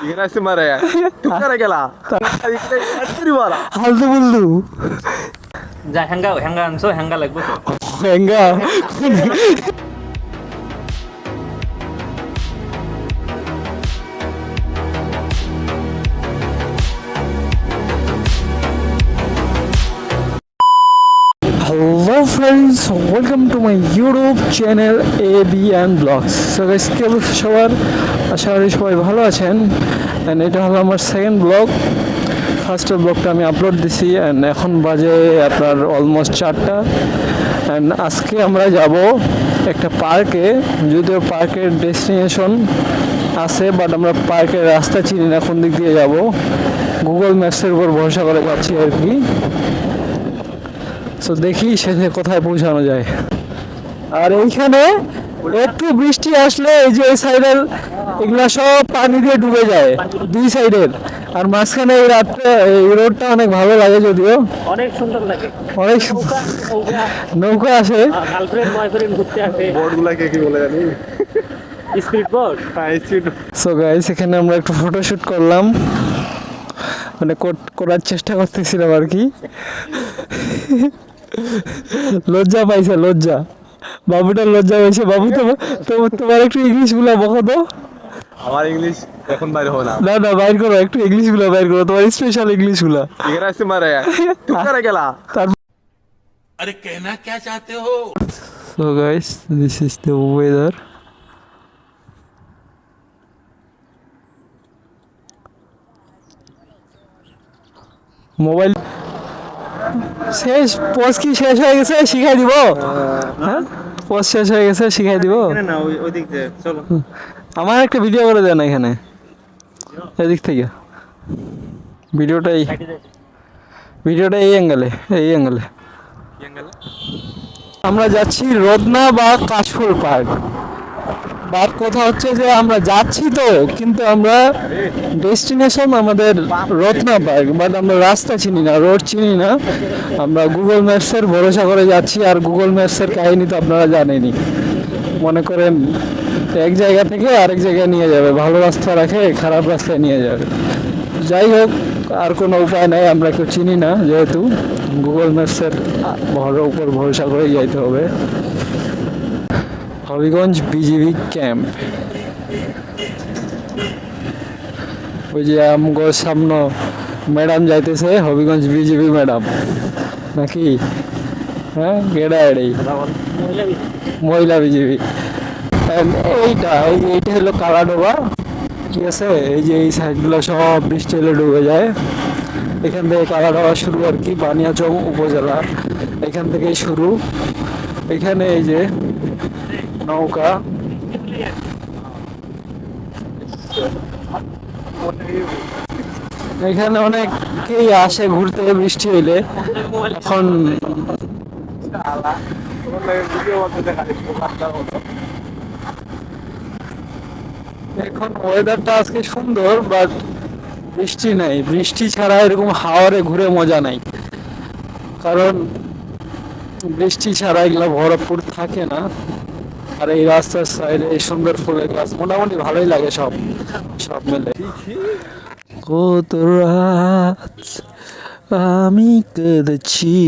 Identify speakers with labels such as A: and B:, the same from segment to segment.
A: विनायसी माराया तुकारा गेला
B: ಹಲ್ದು
C: ಬಲ್ದು ಜಾ ಹೆಂಗ ಹೆಂಗ ಅನ್ಸೋ ಹೆಂಗ ಲಗ್ಬೇಕು
B: ಹೆಂಗ hello friends welcome to my YouTube channel A B and vlogs so guys কি অবস্থা সবার? আশা করি সবাই ভালো আছেন। অ্যান্ড এটা হলো আমার সেকেন্ড ব্লগ ফার্স্টের ব্লগটা আমি আপলোড দিছি অ্যান্ড এখন বাজে আপনার অলমোস্ট চারটা। অ্যান্ড আজকে আমরা যাব একটা পার্কে, যদিও পার্কের ডেস্টিনেশন আছে বাট আমরা পার্কের রাস্তা চিনি না, কোন দিক দিয়ে যাব। গুগল ম্যাপসের উপর ভরসা করে যাচ্ছি আর কি। সো দেখি শেষে কোথায় পৌঁছানো যায়। আর এইখানে একটু বৃষ্টি আসলে এই যে এই সাইডের এগুলা সব পানি দিয়ে ডুবে যায় দুই সাইডের। আর মাঝখানে এই রাতটা এই রোডটা অনেক ভালো লাগে যদিও।
C: অনেক সুন্দর লাগে।
B: অনেক নৌকা আসে।
A: কি বলে জানি? হ্যাঁ
B: সো গাইস এখানে আমরা একটু ফটোশুট করলাম। মানে কর- করার চেষ্টা করতেছিলাম আর কি। লজ্জা পাইছে লজ্জা। বাবুটার লজ্জা হয়েছে বাবু তোমার তোমার একটু ইংলিশগুলা বকো তো।
A: আমার ইংলিশ এখন বাইরে হবে না।
B: না না বাইর করো একটু ইংলিশগুলো বাইর করো তোমার স্পেশাল ইংলিশগুলা।
A: এখানে আসতে মারে তুই করে গেলা।
D: আরে কেনা কে চাইতে হো?
B: So guys this is the weather mobile শেষ পোজ কি শেষ হয়ে গেছে? শিখাই দিব। হ্যাঁ? পোজ শেষ হয়ে গেছে শিখাই দিব।
C: না ওই ওই দিক দিয়ে চলো।
B: আমার একটা ভিডিও করে দেন এখানে। এদিক থেকে। ভিডিওটাই ভিডিওটা এই অ্যাঙ্গেলে এই অ্যাঙ্গেলে আমরা যাচ্ছি রত্না বা কাশফুল পার্ক। বাট কথা হচ্ছে যে আমরা যাচ্ছি তো, কিন্তু আমরা ডেস্টিনেশন আমাদের রত্না পার্ক বাট আমরা রাস্তা চিনি না, রোড চিনি না। আমরা গুগল ম্যাপসের ভরসা করে যাচ্ছি, আর গুগল ম্যাপসের কাহিনী তো আপনারা জানেনই। মনে করেন, এক জায়গা থেকে আরেক জায়গায় নিয়ে যাবে, ভালো রাস্তা রাখে, খারাপ রাস্তায় নিয়ে যাবে। যাই হোক, আর কোনো উপায় নাই, আমরা কেউ চিনি না, যেহেতু গুগল ম্যাপসের ভর উপর ভরসা করেই যাইতে হবে। Habiganj BGB camp. ওই যে আমগো সামনে ম্যাডাম যাইতেছে, হবিগঞ্জ বিজিবি ম্যাডাম। নাকি? হ্যাঁ গেড়া এড়াই মহিলা And এইটা এইটা হলো কালাডোবা ঠিক আছে? এই যে এই সাইডগুলো সব বৃষ্টি হলে ডুবে যায়। এখান থেকে কালাডোবা শুরু আর কি, বানিয়াচং উপজেলা। এখান থেকেই শুরু। এখানে এই যে নৌকা। এখানে অনেকেই আসে ঘুরতে, বৃষ্টি হইলে। এখন এখন ওয়েদারটা আজকে সুন্দর বাট বৃষ্টি নাই। বৃষ্টি ছাড়া এরকম হাওয়ারে ঘুরে মজা নাই। কারণ বৃষ্টি ছাড়া এগুলো ভরপুর থাকে না। আর এই রাস্তার সাইডে এই সুন্দর ফুলের গাছ, মোটামুটি ভালোই লাগে সব সব মিলে। কত রাত আমি কেঁদেছি,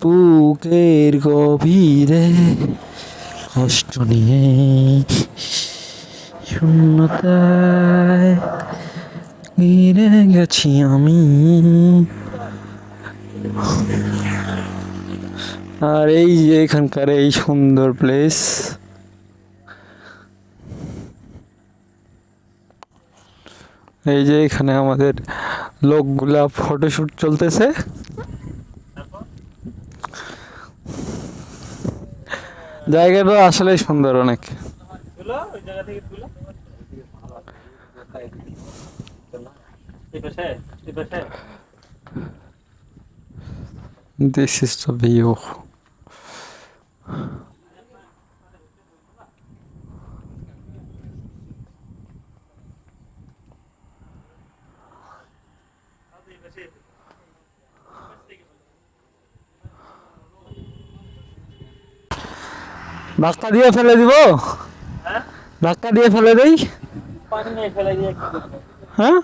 B: বুকের গভীরে কষ্ট নিয়ে শূন্যতায় গেছি আমি। আর এই যে এখানকার এই সুন্দর প্লেস এই যে এখানে আমাদের লোকগুলা ফটোশুট চলতেছে। জায়গাটা আসলে সুন্দর অনেক।
C: এই পাশে এই পাশে
B: This is the view. ধাক্কা দিয়ে ফেলে দিব ধাক্কা দিয়ে ফেলে দেই
C: পানি নিয়ে ফেলাই দিয়ে?
B: হ্যাঁ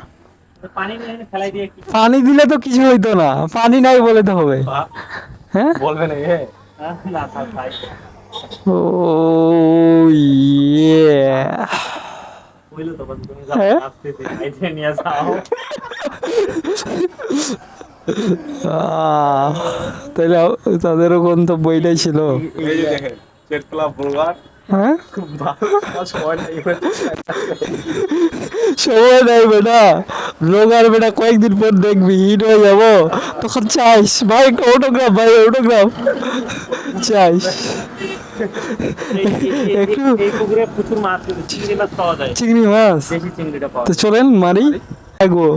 C: পানি নিয়ে এনে ফেলাই দিয়ে কি
B: পানি দিলে তো কিছু হইতো না। পানি নাই বলে তো হবে। হ্যাঁ?
A: বলবে না
C: হ্যাঁ? না থাক ভাই
B: ও ইয়ে। হ্যাঁ? তাহলে তাদেরও গন্তব্য এটাই ছিল। হ্যাঁ?
A: হয়
B: সময় নেই বেটা। ব্লগার বেটা, কয়েকদিন পর দেখবি, হিট হয়ে যাব। তখন চাইস, ভাই অটোগ্রাফ ভাই অটোগ্রাফ চাইস।
C: চিংড়ি মাছ।
B: তো চলেন, মারি। এগো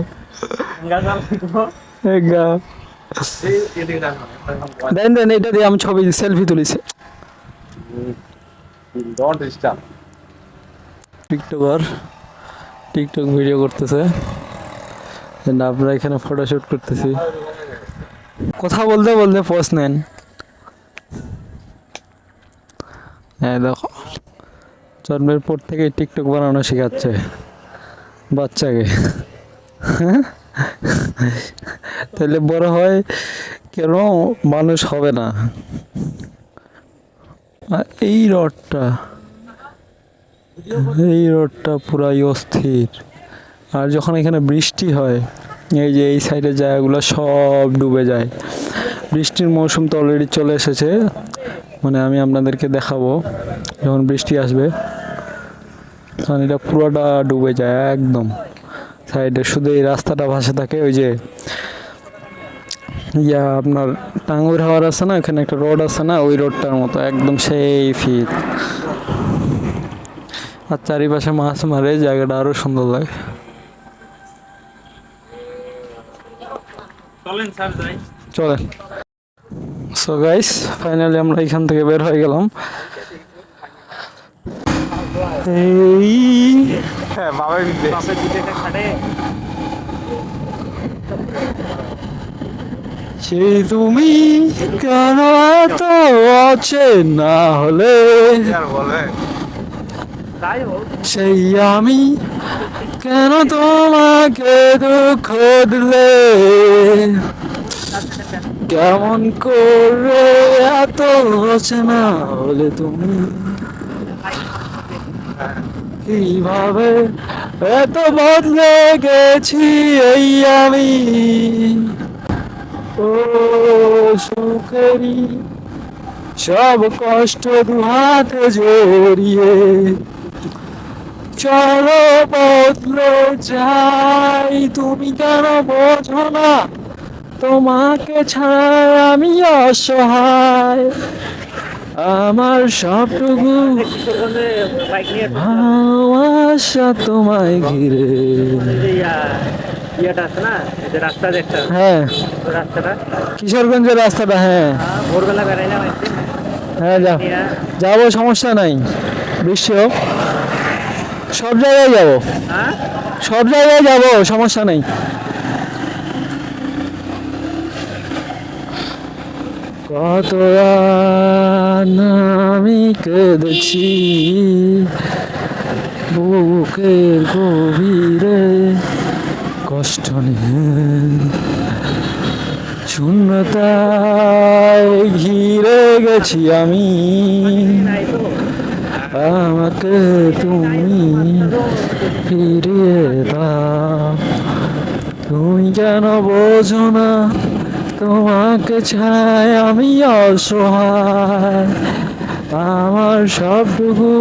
A: এদিকে দেখো
B: দেন দেন, এটা দিয়ে আমি ছবি selfie তুলিছি।
A: Don't disturb
B: TikToker TikTok video করতেছে। আমরা এখানে ফটোশুট করতেছি। কথা বলতে বলতে পোস্ট নেন। হ্যাঁ দেখো, জন্মের পর থেকে টিকটক বানানো শেখাচ্ছে। বাচ্চাকে। তাহলে বড় হয় কেন? মানুষ হবে না। আর এই রডটা এই রডটা পুরাই অস্থির। আর যখন এখানে বৃষ্টি হয়, এই যে এই সাইডের জায়গাগুলো সব ডুবে যায়। বৃষ্টির মৌসুম তো অলরেডি চলে এসেছে। মানে আমি আপনাদেরকে দেখাবো যখন বৃষ্টি আসবে। তখন এটা পুরোটা ডুবে যায় একদম। সাইডে শুধু এই রাস্তাটা ভাসে থাকে, ওই যে ইয়া আপনার টাঙ্গুর হাওয়ার আছে না ওখানে একটা রোড আছে না ওই রোডটার মতো একদম সেই ফিট আর চারিপাশে মাছ মারে জায়গাটা আরও সুন্দর লাগে।
C: চলেন স্যার যাই।
B: চলেন। সো গাইস ফাইনালি আমরা এখান থেকে বের হয়ে গেলাম। এই
A: হ্যাঁ বাবা
B: সেই তুমি কেন এত আছে না হলে? সেই আমি কেন তোমাকে দুঃখ দিলে? কেমন করে এত আছে না হলে তুমি? কীভাবে এত বদলে গেছি এই আমি? ও সুখেরই সব কষ্ট দুহাতে জড়িয়ে চলো বদলে যাই তুমি কেন বোঝো না তোমাকে ছাড়া আমি অসহায় আমার সবটুকু
C: কিশোরগঞ্জে
B: ভালোবাসা তোমায় ঘিরে। হ্যাঁ। কিশোরগঞ্জের রাস্তাটা হ্যাঁ। হ্যাঁ যা। যাব, সমস্যা নাই। হোক। সব জায়গায় যাব। সব জায়গায় যাব, সমস্যা নেই। কত আমি কেঁদেছি। বুকের গভীরে কষ্ট নিয়ে শূন্যতায় ঘিরে গেছি আমি। আমাকে তুমি ফিরিয়ে দাও। তুমি কেন বোঝো না, তোমাকে ছাড়াই আমি অসহায়। আমার সবটুকু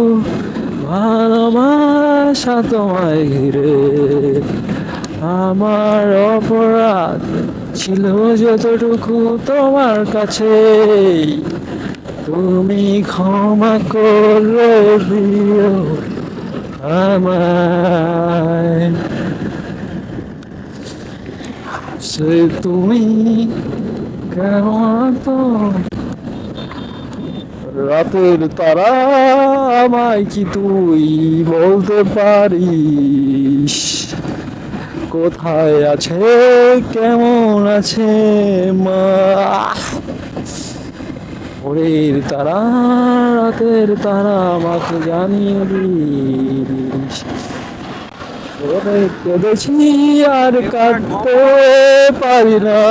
B: ভালোবাসা তোমায় ঘিরে। আমার অপরাধ ছিল যতটুকু তোমার কাছে। তুমি ক্ষমা করো দিও আমায়। সে তুমি কেমন তো রাতের তারা আমায় কি তুই বলতে পারিস? কোথায় আছে? কেমন আছে? মা? ভোরের তারা, রাতের তারা আমাকে জানিয়ে দিস। ওরে কেঁদেছি আর কাটতে পারি না।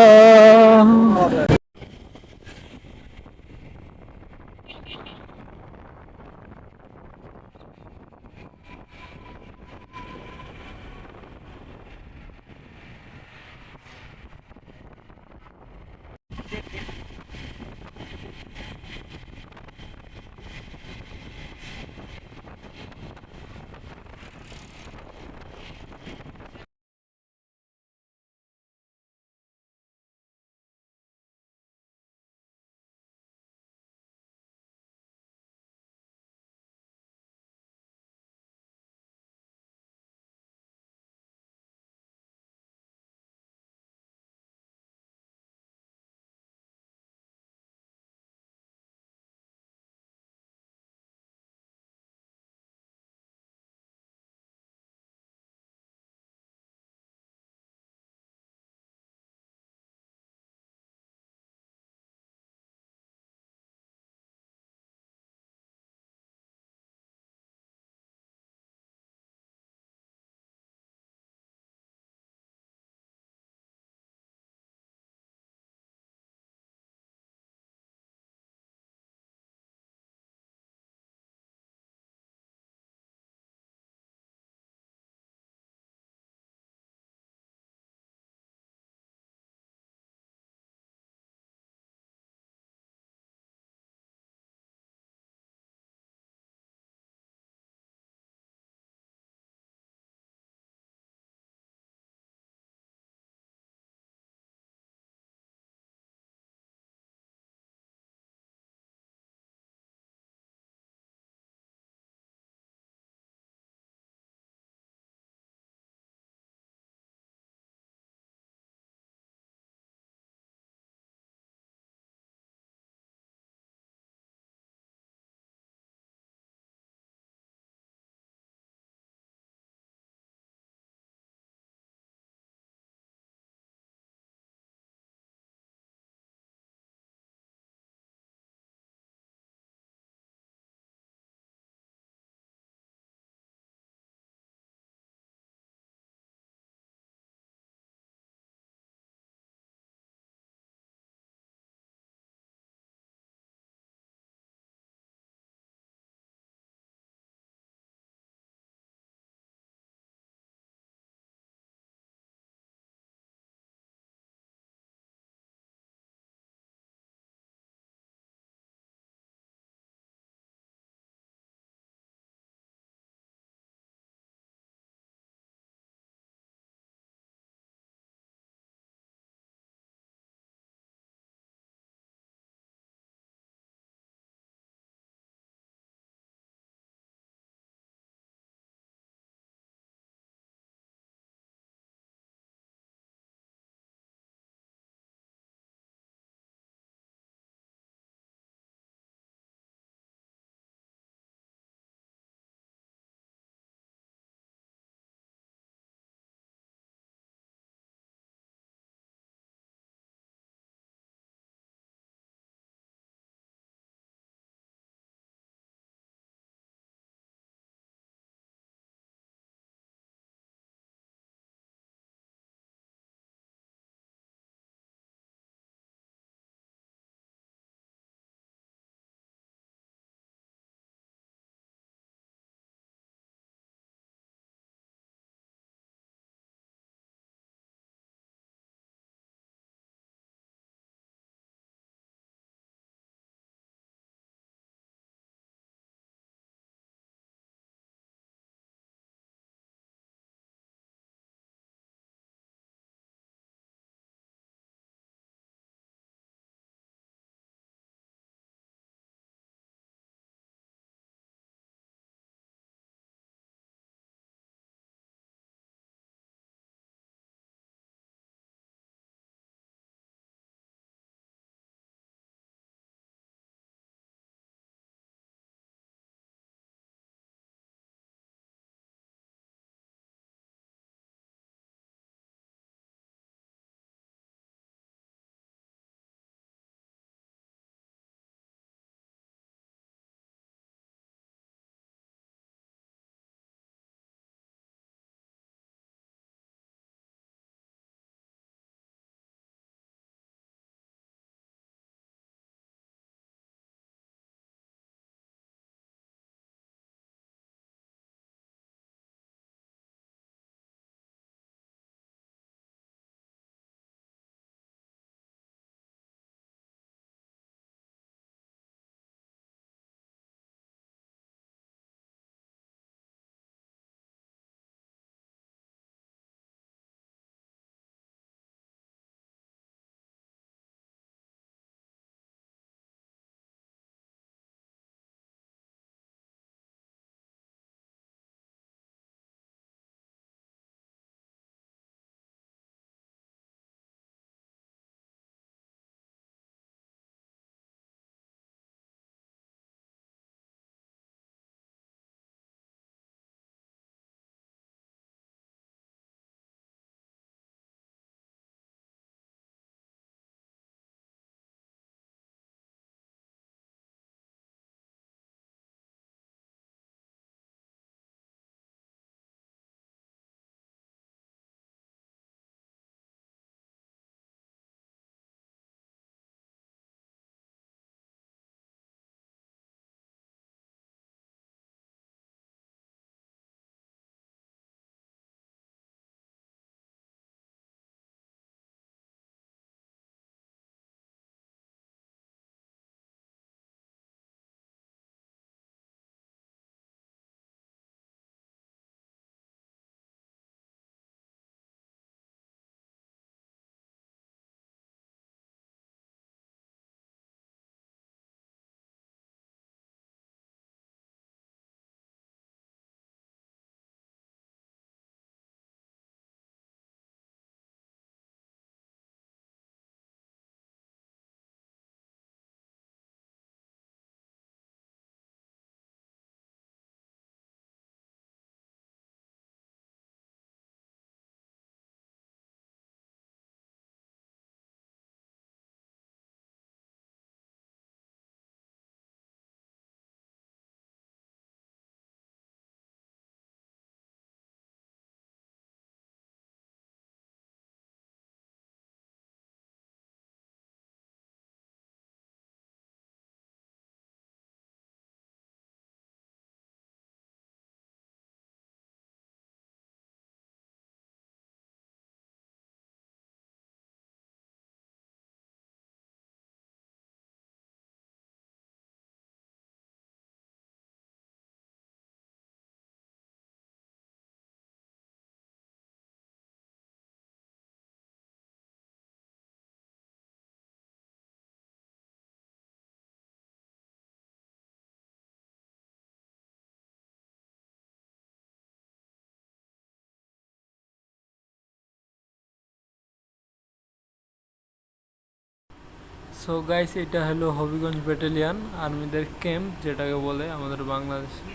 B: সো গাইস এটা হলো হবিগঞ্জ ব্যাটালিয়ান আর্মিদের ক্যাম্প, যেটাকে বলে আমাদের বাংলাদেশে।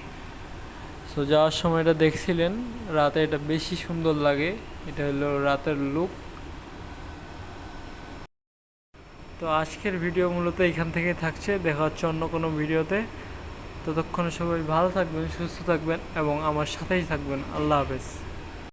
B: সো যাওয়ার সময় এটা দেখছিলেন, রাতে এটা বেশি সুন্দর লাগে, এটা হলো রাতের লুক তো আজকের ভিডিও মূলত এখান থেকে থাকছে, দেখা হচ্ছে অন্য কোনো ভিডিওতে ততক্ষণ সবাই ভালো থাকবেন, সুস্থ থাকবেন, এবং আমার সাথেই থাকবেন। আল্লাহ হাফেজ।